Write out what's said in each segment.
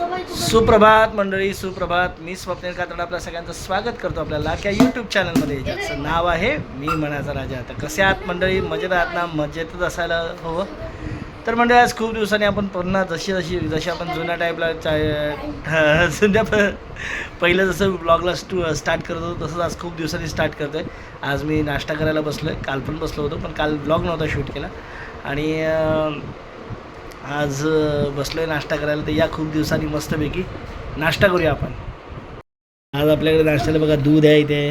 सुप्रभात मंडळी सुप्रभात. मी स्वप्नील कातड आपल्या सगळ्यांचं स्वागत करतो आपल्याला लाख्या यूट्यूब चॅनलमध्ये ज्याचं नाव आहे मी मनाचा राजा. आता कसे आहात मंडळी? मजेत आहात ना? मजेतच असायला हवं तर मंडळी आज खूप दिवसांनी आपण पुन्हा जशी जशी जशी आपण जुन्या टाईपला चा जुन्या पहिलं जसं ब्लॉगला स्टू स्टार्ट करत होतो तसंच आज खूप दिवसांनी स्टार्ट करतो आहे आज मी नाश्ता करायला बसलो आहे काल पण बसलो होतो पण काल ब्लॉग नव्हता शूट केला. आणि आज बसलो आहे नाश्ता करायला तर या खूप दिवसांनी मस्तपैकी. नाश्ता करूया आपण. आज आपल्याकडे नाश्त्याला बघा दूध आहे इथे.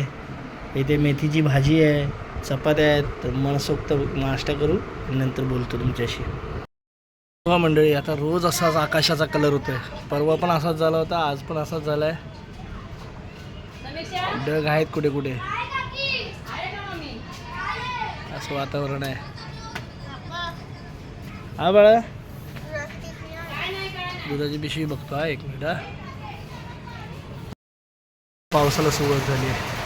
इथे मेथीची भाजी आहे चपात्या आहेत. तर मनसोक्त नाश्ता करू नंतर बोलतो तुमच्याशी. हो मंडळी आता रोज असाच आकाशाचा कलर होतो आहे परवा पण असाच झाला होता आज पण असाच झाला आहे ढग आहेत कुठे कुठे? असं वातावरण आहे. हा बाळा. दुधाची पिशवी बघतो हा एक मिनिट पावसाला सुरुवात झाली आहे.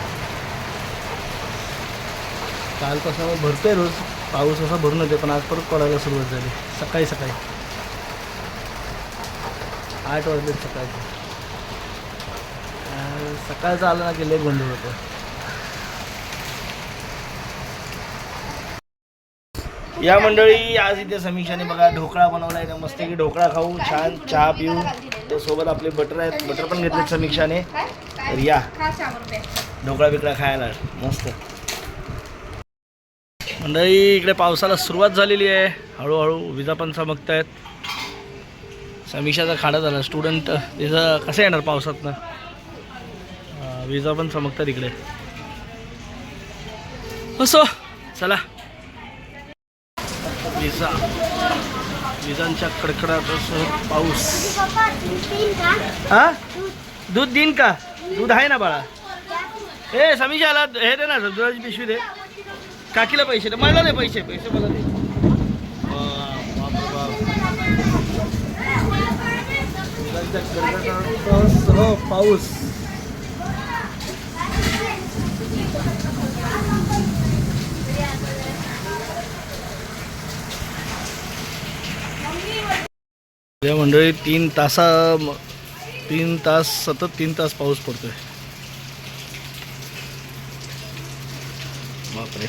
कालपासून भरतो आहे रोज पाऊस असा भरून येते पण आज परत पडायला सुरुवात झाली. सकाळी सकाळी. आठ वाजले सकाळचे. सकाळचं आलं ना की लय गोंधळ होतो या मंडळी आज इथे समीक्षाने बघा ढोकळा बनवला आहे मस्त की ढोकळा खाऊ छान चहा पिऊ. त्यासोबत आपले बटर आहेत बटर पण घेतले समीक्षाने. तर या. ढोकळा बिकळा खायला. मस्त. मंडळी इकडे पावसाला सुरुवात झालेली आहे. हळूहळू विजा पण चमकत आहेत समीक्षाचा खाडा झाला. स्टुडंट तिथं कसं येणार पावसातनं? विजा पण चमकतात इकडे. असो चला. विजा विजांच्या कडकडाटासह पाऊस. हा? दूध देईन का? दूध आहे ना बाळा. ए समीक्षाला हे दे ना दुधाची पिशवी दे. काकीला पैसे दे. मला दे पैसे. पैसे मला दे. बाप, पाऊस. या मंडळी तीन तासा तीन तास सतत तीन तास पाऊस पडतोय. बापरे.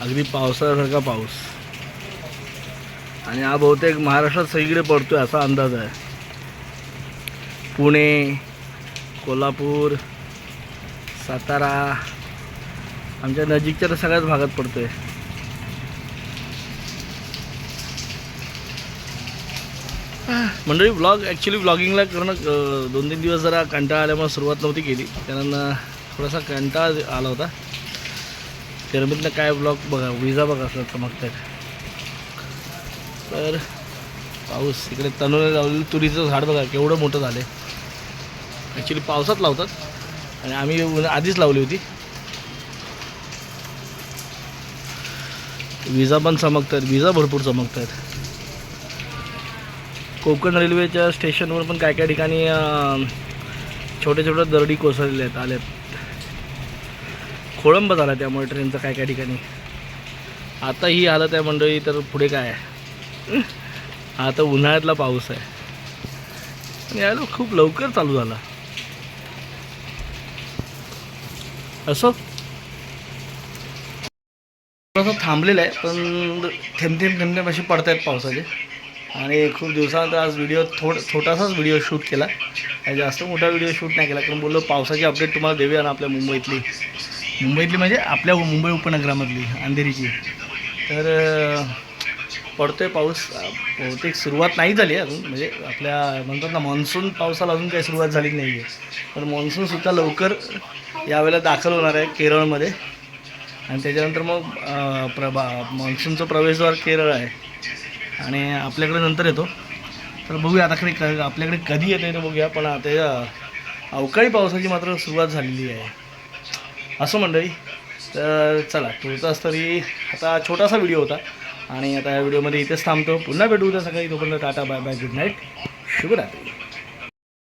अगदी पावसासारखा पाऊस. आणि हा बहुतेक महाराष्ट्रात सगळीकडे पडतोय असा अंदाज आहे. पुणे कोल्हापूर सातारा आमच्या नजीकच्या तर सगळ्याच भागात पडतोय. मंडळी ब्लॉग ॲक्च्युली ब्लॉगिंगला करणं दोन तीन दिवस जरा कंटाळा आल्यामुळे सुरुवात नव्हती केली. कारण थोडासा कंटाळा आला होता. गरमीतनं काय ब्लॉग बघा विजा बघा असं चमकत तर. पाऊस. इकडे तनुळे लावलेलं तुरीचं झाड बघा केवढं मोठं झालं आहे ॲक्च्युली पावसात लावतात. आणि आम्ही आधीच लावली होती. विजा पण चमकतात. विजा भरपूर चमकत आहेत कोकण रेल्वेच्या स्टेशनवर पण काय काय ठिकाणी छोटे छोट्या छोट्या दरडी कोसळले आहेत आल्यात खोळंब झाला त्यामुळे ट्रेनचं काय काय ठिकाणी. आता ही हालत आहे मंडळी तर पुढे काय आहे? आता उन्हाळ्यातला पाऊस आहे. आणि यायला खूप लवकर चालू झाला. असो. थोडंसं थांबलेलं आहे पण थेंब थेंब थेंब थेंब असे पडत आहेत पावसाचे. आणि खूप दिवसानंतर आज व्हिडिओ थोड छोटासाच व्हिडिओ शूट केला. आणि जास्त मोठा व्हिडिओ शूट नाही केला कारण बोललो पावसाची अपडेट तुम्हाला देऊया ना आपल्या मुंबईतली. मुंबईतली म्हणजे आपल्या मुंबई उपनगरामधली अंधेरीची. तर पडतो आहे पाऊस. बहुतेक सुरुवात नाही झाली अजून. म्हणजे आपल्या म्हणतात ना मान्सून पावसाला अजून काही सुरुवात झाली नाही आहे. पण मान्सूनसुद्धा लवकर यावेळेला दाखल होणार आहे केरळमध्ये. आणि त्याच्यानंतर मग प्रभा मान्सूनचं प्रवेशद्वार केरळ आहे. आणि आपल्याकडे नंतर येतो. तर बघूया आताकडे क आपल्याकडे कधी येते ते बघूया पण आता अवकाळी पावसाची मात्र सुरुवात झालेली आहे. असं मंडळी तर चला तुळचाच तरी आता छोटासा व्हिडिओ होता. आणि आता या व्हिडिओमध्ये इथेच थांबतो. पुन्हा भेटू उद्या सकाळी. तोपर्यंत tata bye bye good night. शुभरात्री.